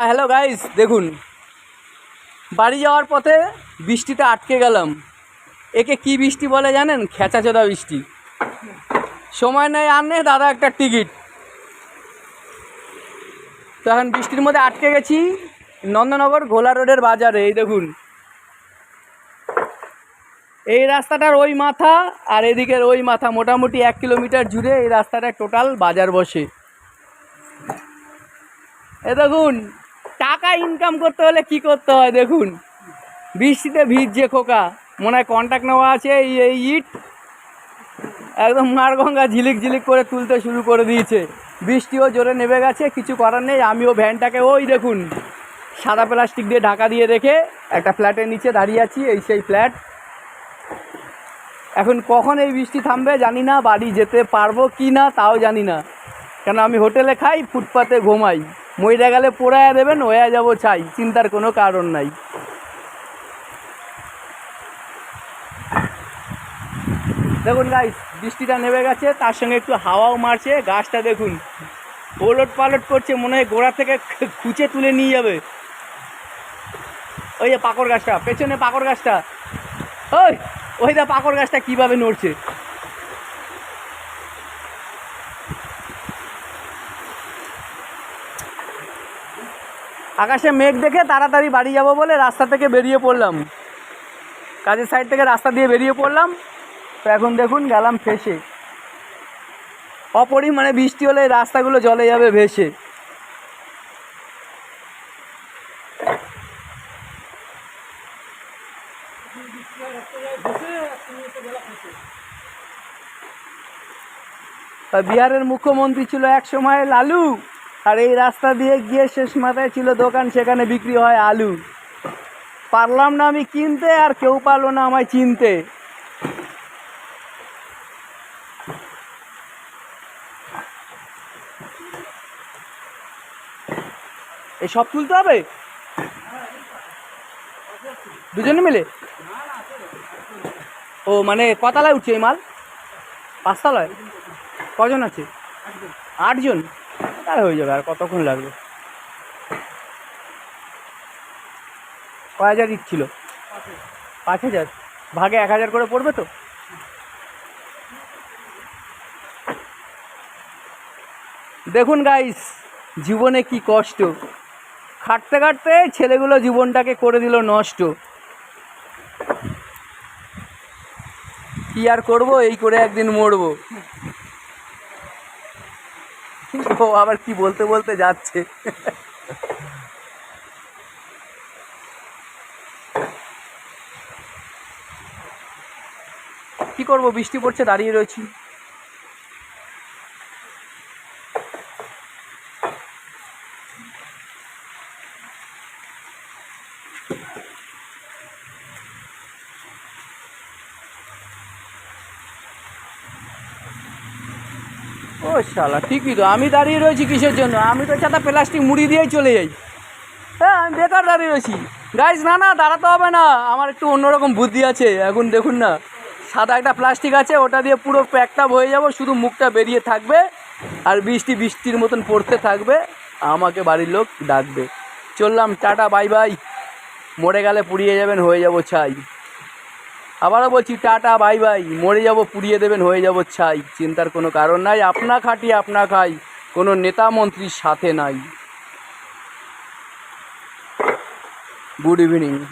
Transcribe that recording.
Hello guys দেখুন। বাড়ি যাওয়ার পথে বৃষ্টিতে আটকে গেলাম। একে কি বৃষ্টি বলে জানেন? খেঁচাচোদা বৃষ্টি। সময় নেই আর নেই, দাদা একটা টিকিট। তো এখন বৃষ্টির মধ্যে আটকে গেছি নন্দনগর ঘোলা রোডের বাজারে, এই দেখুন। এই রাস্তাটার ওই মাথা আর এদিকের ওই মাথা মোটামুটি এক কিলোমিটার জুড়ে এই রাস্তাটায় টোটাল বাজার বসে। এ দেখুন টাকা ইনকাম করতে হলে কি করতে হয় দেখুন। বৃষ্টিতে ভিজছে খোকা। মনে হয় কন্ট্যাক্ট নেওয়া আছে এই এই ইট। একদম মারগঙ্গা ঝিলিক ঝিলিক করে তুলতে শুরু করে দিয়েছে। বৃষ্টিও জোরে নেমে গেছে, কিছু করার নেই। আমিও ভ্যানটাকে ওই দেখুন, সাদা প্লাস্টিক দিয়ে ঢাকা দিয়ে রেখে একটা ফ্ল্যাটের নিচে দাঁড়িয়ে আছি, এই সেই ফ্ল্যাট। এখন কখন এই বৃষ্টি থামবে জানি না, বাড়ি যেতে পারব কি না তাও জানি না। কেন আমি হোটেলে খাই, ফুটপাতে ঘুমাই। মইরা গেলে পোড়ায়া দেবেন হয়ে যাব চাই চিন্তার কোনো কারণ নাই। দেখুন গাইস বৃষ্টিটা নেমে গেছে, তার সঙ্গে একটু হাওয়াও মারছে, গাছটা দেখুন, ওলট পালট করছে, মনে হয় গোড়া থেকে খুঁচে তুলে নিয়ে যাবে। ওই যে পাকড় গাছটা, পেছনে পাকড় গাছটা। ওই ওই দা পাকড় গাছটা কীভাবে নড়ছে? আকাশে মেঘ দেখে তাড়াতাড়ি বাড়ি যাব বলে রাস্তা থেকে বেরিয়ে পড়লাম। কাজের সাইড থেকে রাস্তা দিয়ে বেরিয়ে পড়লাম। তো এখন দেখুন গেলাম ফেসে। অপরিমাণে বৃষ্টি হলে রাস্তাগুলো জলে যাবে ভেসে। বিহারের মুখ্যমন্ত্রী ছিল এক সময় লালু। আর এই রাস্তা দিয়ে গিয়ে শেষ মাথায় ছিল দোকান, সেখানে বিক্রি হয় আলু। পারলাম না আমি কিনতে, আর কেউ পারল না আমায় চিনতে। এই সব তুলতে হবে? দুজনে মিলে? ও মানে কতালায় উঠছে এই মাল? পাঁচতলায়? কজন আছে? আটজন? তাহলে হয়ে যাবে, আর কতক্ষণ লাগবে? কয় হাজার ইট পাঁচ হাজার ভাগে এক হাজার করে পড়বে তো? দেখুন গাইস জীবনে কি কষ্ট। খাটতে খাটতে ছেলেগুলো জীবনটাকে করে দিল নষ্ট। কি আর করব? এই করে একদিন মরবো। ও আবার কি বলতে বলতে যাচ্ছে। কি করব? বৃষ্টি পড়ছে দাঁড়িয়ে রয়েছি। শালা, ঠিকই তো, আমি দাঁড়িয়ে রয়েছি কিসের জন্য? আমি তো চাটা প্লাস্টিক মুড়ি দিয়েই চলে যাই। হ্যাঁ আমি বেকার দাঁড়িয়ে রয়েছি। গাইজ না না, দাঁড়াতে হবে না। আমার একটু অন্যরকম বুদ্ধি আছে, এখন দেখুন না। সাদা একটা প্লাস্টিক আছে, ওটা দিয়ে পুরো প্যাকটা হয়ে যাব, শুধু মুখটা বেরিয়ে থাকবে আর বৃষ্টি বৃষ্টির মতন পড়তে থাকবে। আমাকে বাড়ির লোক ডাকবে। চললাম, টাটা, বাই বাই। মরে গেলে পুড়িয়ে যাবেন, হয়ে যাব ছাই। আবারও বলছি, টাটা, বাই বাই। মরে যাব, পুড়িয়ে দেবেন, হয়ে যাব ছাই। চিন্তার কোনো কারণ নাই। আপনা খাটি, আপনা খাই। কোনো নেতা মন্ত্রীর সাথে নাই। Good evening